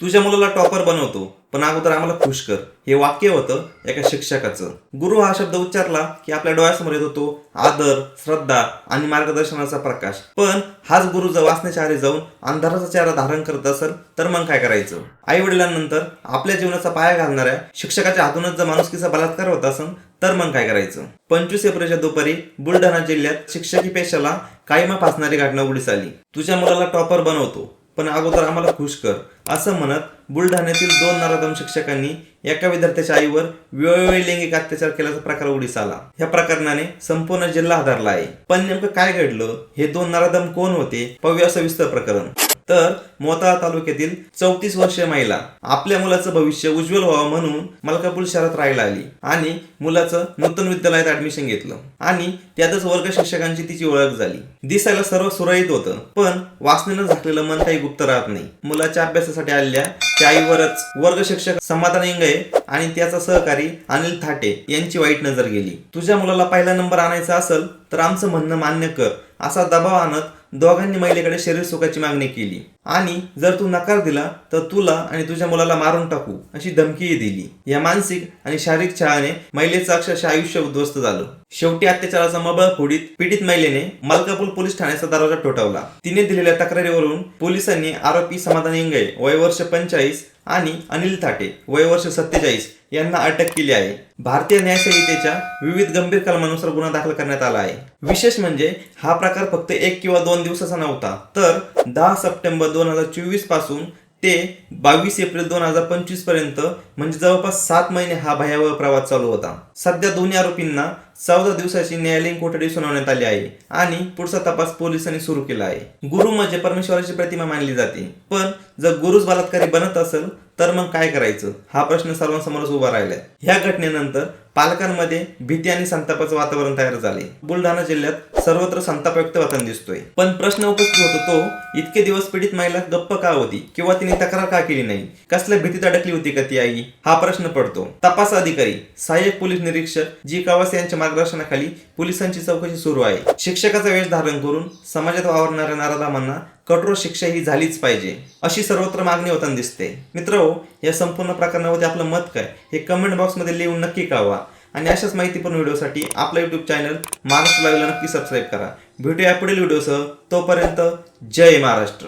तुझ्या मुलाला टॉपर बनवतो पण अगोदर आम्हाला खुश कर. हे वाक्य होतं एका शिक्षकाचं. गुरु हा शब्द उच्चारला की आपल्या डोळ्यासमोर येत होतो आदर श्रद्धा आणि मार्गदर्शनाचा प्रकाश. पण हाच गुरु जर वाचण्याच्या आधी जाऊन अंधाराचा चेहरा धारण करत असेल तर मग काय करायचं? आई वडिलांनंतर आपल्या जीवनाचा पाया घालणाऱ्या शिक्षकाच्या हातूनच जर माणुसकीचा बलात्कार होत असेल तर मग काय करायचं? पंचवीस एप्रिलच्या दुपारी बुलढाणा जिल्ह्यात शिक्षकी पेशाला कायमा फासणारी घटना उडीस आली. तुझ्या मुलाला टॉपर बनवतो पण अगोदर आम्हाला खुश कर. असं म्हणत बुलढाण्यातील दोन नराधम शिक्षकांनी एका विद्यार्थ्याच्या आईवर वेळोवेळी लैंगिक अत्याचार केल्याचा प्रकार उडीस आला या प्रकरणाने संपूर्ण जिल्हा आधारला आहे. पण नेमकं काय घडलं? हे दोन नराधम कोण होते? पाहूया सविस्तर प्रकरण. तर मोताळा तालुक्यातील चौतीस वर्षीय महिला आपल्या मुलाचं भविष्य उज्ज्वल व्हावं म्हणून मलकापूर शहरात राहायला आली आणि मुलाचं नूतन विद्यालयात ऍडमिशन घेतलं. आणि त्यातच वर्ग शिक्षकांची तिची ओळख झाली. दिसायला सर्व सुरळीत होतं पण वासनेनं झाकलेलं मन काही गुप्त राहत नाही. मुलाच्या अभ्यासासाठी आलेल्या त्या आईवरच वर्ग शिक्षक समाधान इंगळे आणि त्याचा सहकारी अनिल थाटे यांची वाईट नजर गेली. तुझ्या मुलाला पहिला नंबर आणायचा असेल तर आमचं म्हणणं मान्य कर असा दबाव आणत दोघांनी महिलेकडे शरीर सुखाची मागणी केली. आणि जर तू नकार दिला तर तुला आणि तुझ्या मुलाला मारून टाकू अशी धमकीही दिली. या मानसिक आणि शारीरिक छळाने महिलेचं अक्षरशः आयुष्य उद्ध्वस्त झालं. शेवटी अत्याचाराचा मबळ फोडीत पीडित महिलेने मलकापूर पोलीस ठाण्याचा दरवाजा ठोठावला. तिने दिलेल्या तक्रारीवरून पोलिसांनी आरोपी समाधान इंगळे वय वर्ष पंचाळीस आणि अनिल थाटे वय वर्ष सत्तेचाळीस यांना अटक केली आहे. भारतीय न्यायसंहितेच्या विविध गंभीर कलमानुसार गुन्हा दाखल करण्यात आला आहे. विशेष म्हणजे हा प्रकार फक्त एक किंवा दोन दिवसाचा नव्हता तर दहा सप्टेंबर दोन हजार चोवीसपासून ते बावीस एप्रिल दोन हजार पंचवीसपर्यंत म्हणजे जवळपास सात महिने हा भयावह प्रवास चालू होता. सध्या दोन्ही आरोपींना चौदा दिवसाची न्यायालयीन कोठडी सुनावण्यात आली आहे आणि पुढचा तपास पोलिसांनी सुरू केला आहे. गुरु म्हणजे परमेश्वराची प्रतिमा मानली जाते. पण जर गुरुच बलात्कारी बनत असेल तर मग काय करायचं? हा प्रश्न सर्वांसमोरच उभा राहिलाय. ह्या घटनेनंतर पालकांमध्ये भीती आणि संतापाचं वातावरण तयार झाले. बुलढाणा जिल्ह्यात सर्वत्र संतापयुक्त वातावरण दिसतोय. पण प्रश्न उपस्थित होतो तो इतके दिवस पीडित महिला गप्प का होती? किंवा तिने तक्रार का केली नाही? कसल्या भीतीत अडकली होती का ती आई? हा प्रश्न पडतो. तपास अधिकारी सहाय्यक पोलीस निरीक्षक जी कावास यांच्या मार्गदर्शनाखाली पोलिसांची चौकशी सुरू आहे. शिक्षकाचा वेश धारण करून समाजात वावरणाऱ्या नाराधामांना कठोर शिक्षा ही झालीच पाहिजे. अशी सर्वत्र मागणी होताना दिसते. मित्र हो, या संपूर्ण प्रकरणावरती आपलं मत काय? हे कमेंट बॉक्समध्ये लिहून नक्की कळवा. आणि अशाच माहितीपूर्ण व्हिडिओसाठी आपला यूट्यूब चॅनल महाराष्ट्र लाईव्हला नक्की सबस्क्राईब करा. भेटूया पुढील व्हिडिओसह. तोपर्यंत जय महाराष्ट्र.